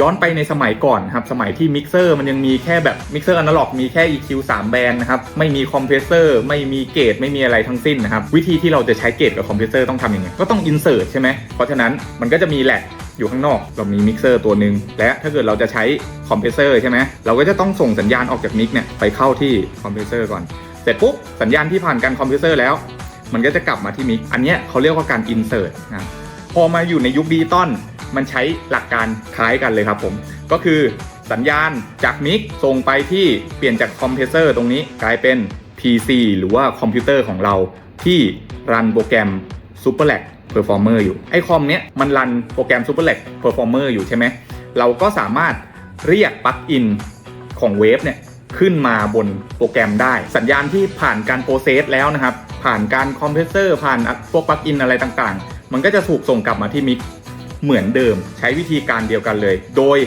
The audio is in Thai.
ย้อนไปในสมัยก่อนครับสมัยที่มิกเซอร์มันยังมีแค่แบบมิกเซอร์อนาล็อกมีแค่ EQ 3 แบนด์นะครับไม่มีคอมเพรสเซอร์ไม่มีเกตไม่มีอะไรทั้งสิ้นนะครับวิธีที่เราจะใช้เกตกับคอมเพรสเซอร์ต้องทำยังไงก็ต้องอินเสิร์ตใช่ไหมเพราะฉะนั้นมันก็จะมีแหลกอยู่ข้างนอกเรามีมิกเซอร์ตัวหนึ่งและถ้าเกิดเราจะใช้คอมเพรสเซอร์ใช่ไหมเราก็จะต้องส่งสัญญาณออกจากมิกเนี่ยไปเข้าที่คอมเพรสเซอร์ก่อนเสร็จปุ๊บสัญญาณที่ผ่านการคอมเพรสเซอร์แล้ว มันก็จะกลับมาที่มิกอันนี้เขาเรียกว่าการ insert นะพอมาอยู่ในยุคดิจิตอล มันใช้หลักการคล้ายกันเลยครับผม ก็คือสัญญาณจากมิกส่งไปที่เปลี่ยนจากคอมเพรสเซอร์ตรงนี้กลายเป็น PC หรือว่าคอมพิวเตอร์ของเราที่รันโปรแกรม SuperLAC Performer อยู่ ไอคอมเนี้ยมันรันโปรแกรม SuperLAC Performer อยู่ใช่ไหม เราก็สามารถเรียกปลั๊กอินของเวฟเนี่ยขึ้นมาบนโปรแกรมได้ สัญญาณที่ผ่านการโปรเซสแล้วนะครับ ผ่านการคอมเพรสเซอร์ผ่านพวกปลั๊กอินอะไรต่างๆ มันก็จะถูกส่งกลับมาที่มิก เหมือนเดิมใช้วิธีการเดียวกันเลย โดย